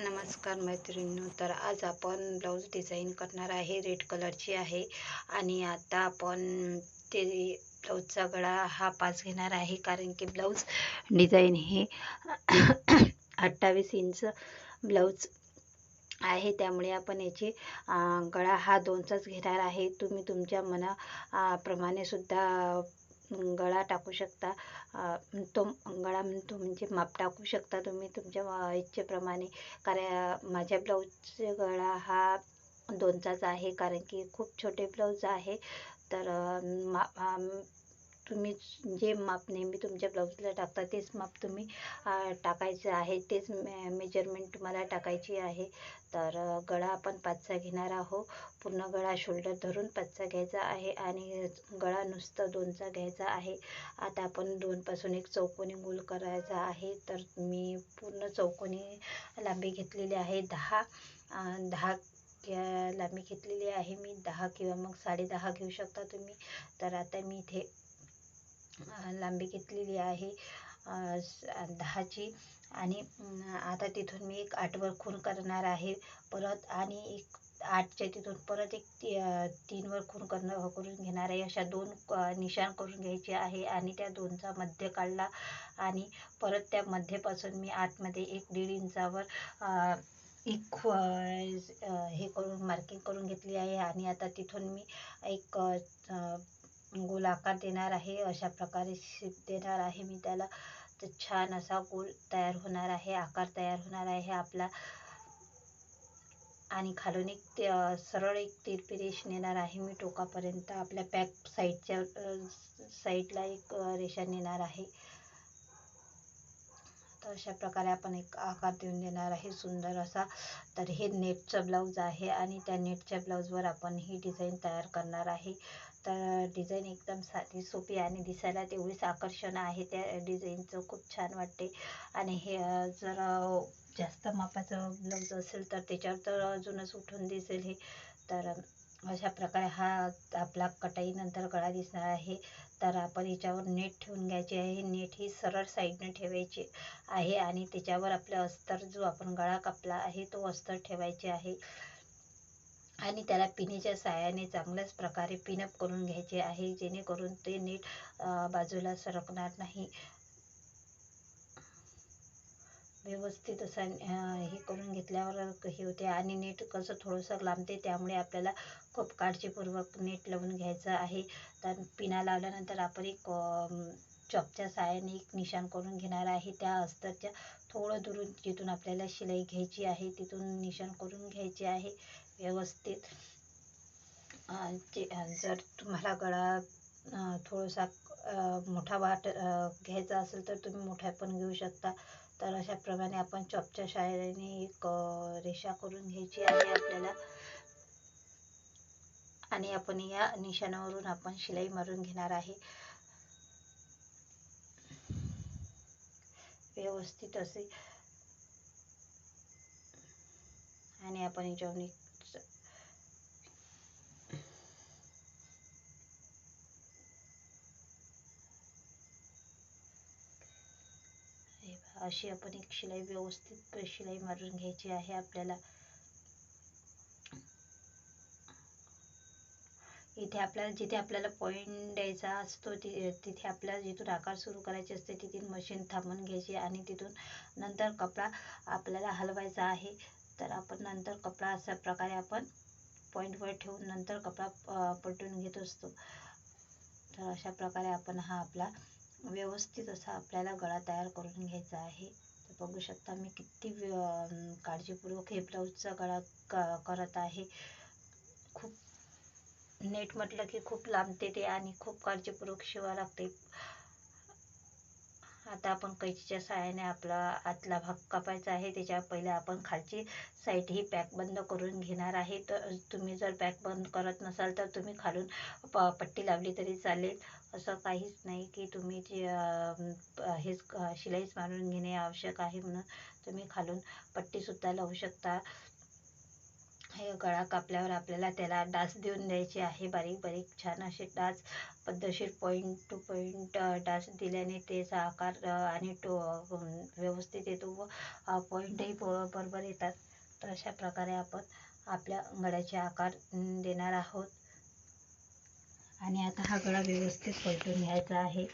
नमस्कार मैत्रिणी तर आज आपण ब्लाऊज डिझाईन करणार आहे रेड कलरची आहे. आणि आता आपण ते ब्लाऊजचा गळा हा पाच घेणार आहे कारण की ब्लाऊज डिझाईन हे अठ्ठावीस इंच ब्लाऊज आहे. त्यामुळे आपण याची गळा हा दोनचाच घेणार आहे. तुम्ही तुमच्या मना प्रमाणे सुद्धा गळा टाकू शकता. तो गळा तो म्हणजे माप टाकू शकता तुम्ही तुमच्या इच्छेप्रमाणे. कारण माझ्या ब्लाऊजचा गळा हा दोनचाच आहे. कारण की खूप छोटे ब्लाऊज आहे. तर मा तुम्ही जे माप नेहमी तुमच्या ब्लाऊजला टाकता तेच माप तुम्ही टाकायचं आहे. तेच मे मेजरमेंट तुम्हाला टाकायची आहे. तर गळा आपण पाचचा घेणार आहो पूर्ण गळा शोल्डर धरून पाचचा घ्यायचा आहे आणि गळा नुसतं दोनचा घ्यायचा आहे. आता आपण दोनपासून एक चौकोनी गोल करायचा आहे. तर मी पूर्ण चौकोनी लांबी घेतलेली आहे. दहा दहा लांबी घेतलेली आहे मी. दहा किंवा मग साडे दहा घेऊ शकता तुम्ही. तर आता मी इथे लांबी घेतलेली आहे. दहाची. आणि आता तिथून मी एक आठवर खूण करणार आहे. परत आणि एक आठच्या तिथून परत एक ती तीनवर खूण करणं करून घेणार आहे. अशा दोन निशाण करून घ्यायचे आहे. आणि त्या दोनचा मध्य काढला. आणि परत त्या मध्यपासून मी आतमध्ये एक दीड इंचावर एक हे करून मार्किंग करून घेतली आहे. आणि आता तिथून मी एक गोल आकार देणार आहे अशा प्रकारे शेप देणार आहे. मी त्याला तर छान असा गोल तयार होणार आहे आकार तयार होणार आहे. आपला आणि खालून एक सरळ एक तिरपी रेष नेणार आहे. मी टोकापर्यंत आपल्या पॅक साईडच्या साईडला एक रेषा नेणार आहे. तर अशा प्रकारे आपण एक आकार देऊन देणार आहे. सुंदर असा तर हे नेटचं ब्लाऊज आहे आणि त्या नेटच्या ब्लाऊजवर आपण ही डिझाईन तयार करणार आहे. तर डिझाईन एकदम साधी सोपी आणि दिसायला तेवढीच आकर्षण आहे. त्या डिझाईनचं खूप छान वाटते. आणि हे जर जास्त मापाचं ब्लाऊज असेल तर त्याच्यावर तर अजूनच उठून दिसेल हे. तर अशा प्रकारे हा आपला कटाईनंतर गळा दिसणार आहे. तर आपण याच्यावर नेट ठेवून घ्यायचे आहे. नेट ही सरळ साईडने ठेवायची आहे. आणि त्याच्यावर आपलं अस्तर जो आपण गळा कापला आहे तो अस्तर ठेवायचे आहे. आणि त्याला पिनीच्या साहाय्याने चांगल्याच प्रकारे पिनअप करून घ्यायचे आहे जेणेकरून ते नीट बाजूला सरकणार नाही. व्यवस्थित असा हे करून घेतल्यावर हे होते आणि नेट कसं थोडंसं लांबते त्यामुळे आपल्याला खूप काळजीपूर्वक नेट लावून घ्यायचं आहे. तर पिना लावल्यानंतर आपण एक चॉपच्या साहाय्याने एक निशाण करून घेणार आहे. त्या अस्तरच्या थोडं दुरून जिथून आपल्याला शिलाई घ्यायची आहे तिथून निशाण करून घ्यायचे आहे व्यवस्थित. जे जर तुम्हाला गळा थोडासा मोठा वाट घ्यायचा असेल तर तुम्ही मोठा पण घेऊ शकता. तर अशाप्रमाणे आपण चॉपच्या शाळेने एक रेषा करून घ्यायची आहे आपल्याला. आणि आपण या निशाणावरून आपण शिलाई मारून घेणार आहे. व्यवस्थित असे आणि आपण याच्यावरून अशी आपण एक शिलाई व्यवस्थित शिलाई मारून घ्यायची आहे आपल्याला. इथे आपल्याला जिथे आपल्याला पॉईंट द्यायचा असतो ति तिथे आपल्याला जिथून आकार सुरू करायचे असते तिथून मशीन थांबून घ्यायची आणि तिथून नंतर कपडा आपल्याला हलवायचा आहे. तर आपण नंतर कपडा अशा प्रकारे आपण पॉईंटवर ठेवून नंतर कपडा पलटून घेत असतो. तर अशा प्रकारे आपण हा आपला व्यवस्थित असा आपल्याला गळा तयार करून घ्यायचा आहे. तर बघू शकता मी किती काळजीपूर्वक हे ब्लाऊजचा गळा क करत आहे. खूप नेट म्हटलं की खूप लांबते ते आणि खूप काळजीपूर्वक शिवा लागते. आता आपण कैचीच्या सहाय्याने आपला आतला भाग कापायचा आहे. त्याच्या पहिले आपण खालची साईड ही पॅक बंद करून घेणार आहे. तर तुम्ही जर पॅक बंद करत नसाल तर तुम्ही खालून प पट्टी लावली तरी चालेल. असं काहीच नाही की तुम्ही जे हेच शिलाईच मारून घेणे आवश्यक आहे म्हणून तुम्ही खालून पट्टीसुद्धा लावू शकता. हे गळा कापल्यावर आपल्याला त्याला डास देऊन द्यायचे आहे. बारीक बारीक छान असे डास पद्धतशीर पॉईंट टू पॉईंट डास दिल्याने त्याचा आकार आणि टो व्यवस्थित येतो व पॉईंटही बरोबर येतात. तर अशा प्रकारे आपण आपल्या गळ्याचे आकार देणार आहोत. आणि आता हा गळा व्यवस्थित पलटून घ्यायचा आहे.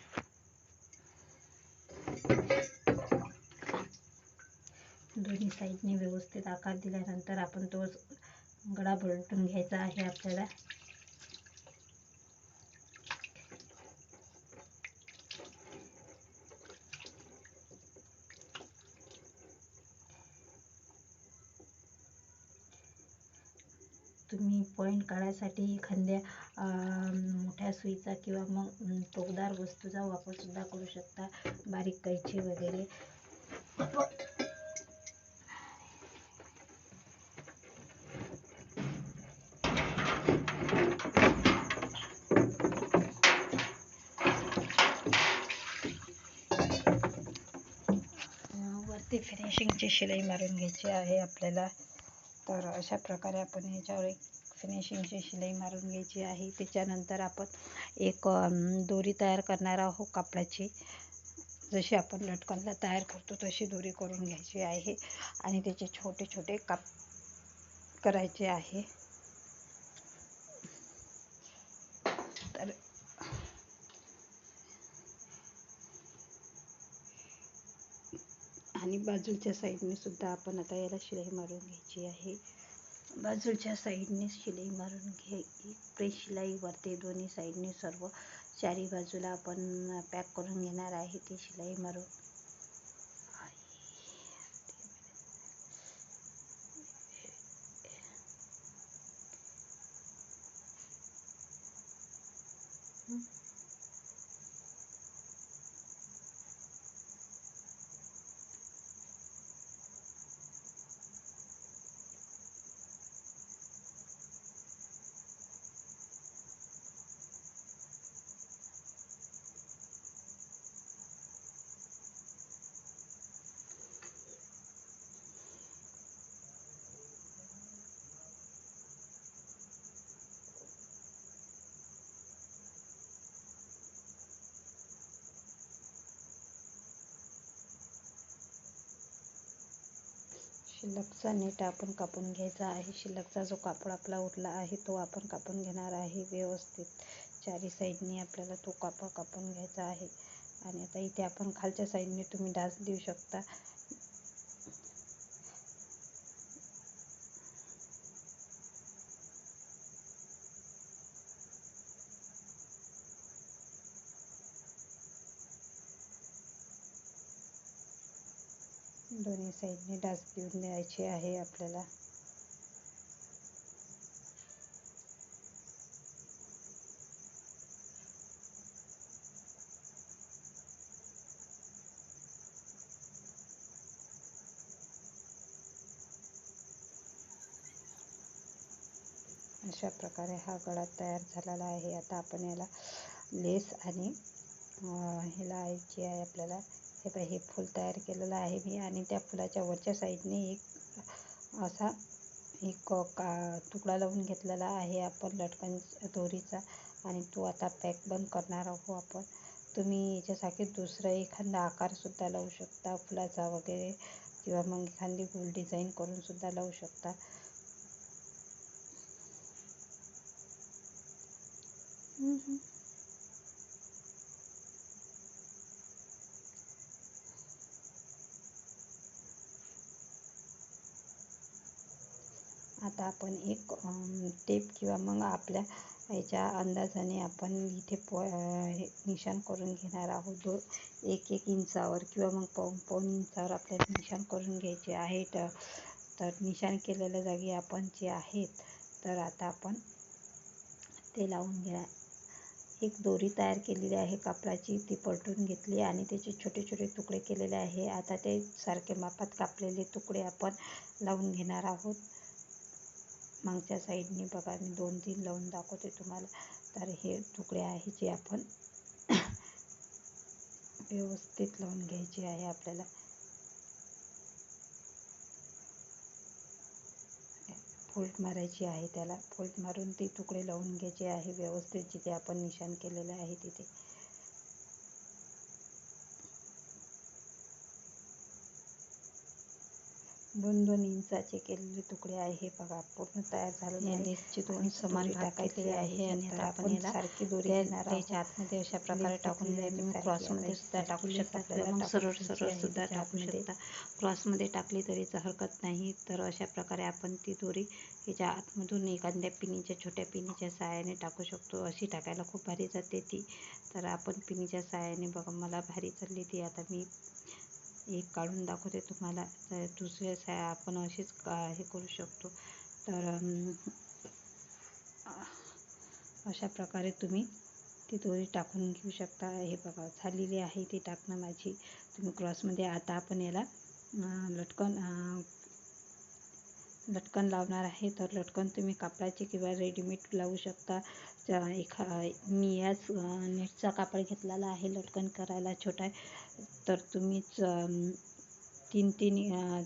दोन्ही साईडने व्यवस्थित आकार दिल्यानंतर आपण तो गळा पलटून घ्यायचा आहे आपल्याला. तुम्ही पॉईंट काढायसाठी एखाद्या मोठ्या सुईचा किंवा मग टोकदार वस्तूचा वापरसुद्धा करू शकता. बारीक कैची वगैरे. फिनिशिंगची शिलाई मारून घ्यायची आहे आपल्याला. तर अशा प्रकारे आपण ह्याच्यावर एक फिनिशिंगची शिलाई मारून घ्यायची आहे. त्याच्यानंतर आपण एक दोरी तयार करणार आहोत कापडाची. जशी आपण लटकनला तयार करतो तशी दोरी करून घ्यायची आहे. आणि त्याचे छोटे छोटे काप करायचे आहे तर आणि बाजूच्या साईडने सुद्धा आपण आता याला शिलाई मारून घ्यायची आहे. बाजूच्या साईडने शिलाई मारून घे प्रेस शिलाईवरती दोन्ही साईडने सर्व चारी बाजूला आपण पॅक करून घेणार आहे. ती शिलाई मारून. शिल्लकचा नेट आपण कापून घ्यायचा आहे. शिल्लकचा जो कापड आपला उरला आहे तो आपण कापून घेणार आहे. व्यवस्थित चारी साईडनी आपल्याला तो कापड कापून घ्यायचा आहे. आणि आता इथे आपण खालच्या साईडने तुम्ही डास देऊ शकता. दोन्ही साईडने डास घेऊन द्यायचे आहे आपल्याला. अशा प्रकारे हा गळा तयार झालेला आहे. आता आपण याला लेस आणि हे लावायची आहे आपल्याला हे पाय हे फूल तयार केलेलं आहे मी. आणि त्या फुलाच्या वरच्या साईडने एक असा एक का तुकडा लावून घेतलेला आहे आपण लटकन दोरीचा. आणि तो आता पॅक बंद करणार आहोत आपण. तुम्ही याच्यासाठी दुसरा एखादा आकारसुद्धा लावू शकता फुलाचा वगैरे किंवा मग एखादी गोल डिझाईन करूनसुद्धा लावू शकता. आता आपण एक टेप किंवा मग आपल्या याच्या अंदाजाने आपण इथे पो निशाण करून घेणार आहोत. दो एक एक इंचावर किंवा मग पाऊन पाऊन इंचावर आपल्याला निशाण करून घ्यायचे आहे. तर निशाण केलेल्या जागी आपण जे आहेत तर आता आपण ते लावून घ्या एक दोरी तयार केलेली आहे कापडाची ती पलटून घेतली आणि त्याचे छोटे छोटे तुकडे केलेले आहे. आता ते सारखे मापात कापलेले तुकडे आपण लावून घेणार आहोत. मागच्या साईडने बघा मी दोन तीन लावून दाखवते तुम्हाला. तर हे तुकडे आहे जे आपण व्यवस्थित लावून घ्यायचे आहे आपल्याला. फोल्ड मारायची आहे त्याला. फोल्ड मारून ते तुकडे लावून घ्यायचे आहे व्यवस्थित जिथे आपण निशाण केलेलं आहे तिथे. दोन दोन इंचाचे केलेले तुकडे आहे. हे बघा पूर्ण तयार झालेले आहे. लेसचे दोन समान टाकायचे आहे आणि आता आपण याला सारखी दोरी घेणार त्याच्या आतमध्ये अशा प्रकारे टाकून क्रॉसमध्ये सुद्धा टाकू शकता. किंवा सरळ सरळ सुद्धा टाकू शकता. क्रॉसमध्ये टाकली तरीच हरकत नाही. तर अशा प्रकारे आपण ती दोरी याच्या आतमधून एखाद्या पिनीच्या छोट्या पिनीच्या साहाय्याने टाकू शकतो. अशी टाकायला खूप भारी जाते ती. तर आपण पिनीच्या साहाय्याने बघा मला भारी चालली ती. आता मी एक काढून दाखवते तुम्हाला. तर दुसऱ्या साय आपण अशीच का हे करू शकतो. तर अशा प्रकारे तुम्ही ती दोरी टाकून घेऊ शकता. हे बघा झालेली आहे ती टाकणं माझी. तुम्ही क्रॉसमध्ये आता आपण याला लटकन लटकन लावणार आहे. तर लटकन तुम्ही कापडाचे किंवा रेडीमेड लावू शकता. एखा मी याच नेटचा कापड घेतलेला आहे. लटकन करायला छोटा तर तुम्हीच तीन तीन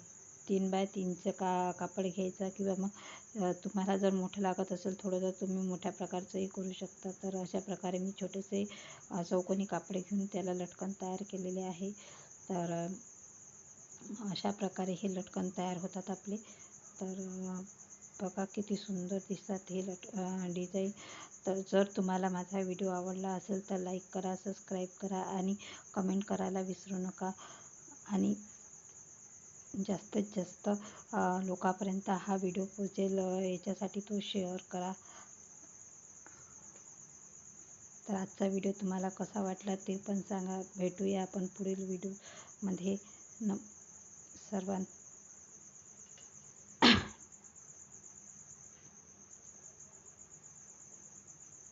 तीन बाय तीनचं का कापड घ्यायचा किंवा मग तुम्हाला जर मोठं लागत असेल थोडं तर तुम्ही मोठ्या प्रकारचंही करू शकता. तर अशा प्रकारे मी छोटेसे चौकोनी कापड घेऊन त्याला लटकन तयार केलेले आहे. तर अशा प्रकारे हे लटकन तयार होतात आपले. तर बघा किती सुंदर दिसतात हे लट डिझाईन. तर जर तुम्हाला माझा व्हिडिओ आवडला असेल तर लाईक करा सबस्क्राईब करा आणि कमेंट करायला विसरू नका. आणि जास्तीत जास्त लोकांपर्यंत हा व्हिडिओ पोचेल याच्यासाठी तो शेअर करा. तर आजचा व्हिडिओ तुम्हाला कसा वाटला ते पण सांगा. भेटूया आपण पुढील व्हिडिओमध्ये. न सर्वां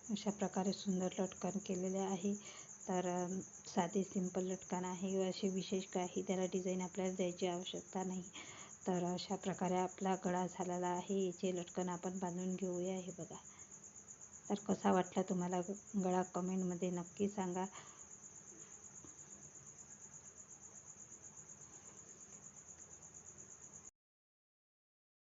अशा प्रकारे सुंदर लटकन केलेले आहे. तर साधे सिंपल लटकन आहे. असे विशेष काही त्याला डिझाईन आपल्याला द्यायची आवश्यकता नाही. तर अशा प्रकारे आपला गळा झालेला आहे. याचे लटकन आपण बांधून घेऊया हे बघा. तर कसा वाटला तुम्हाला गळा? कमेंटमध्ये नक्की सांगा.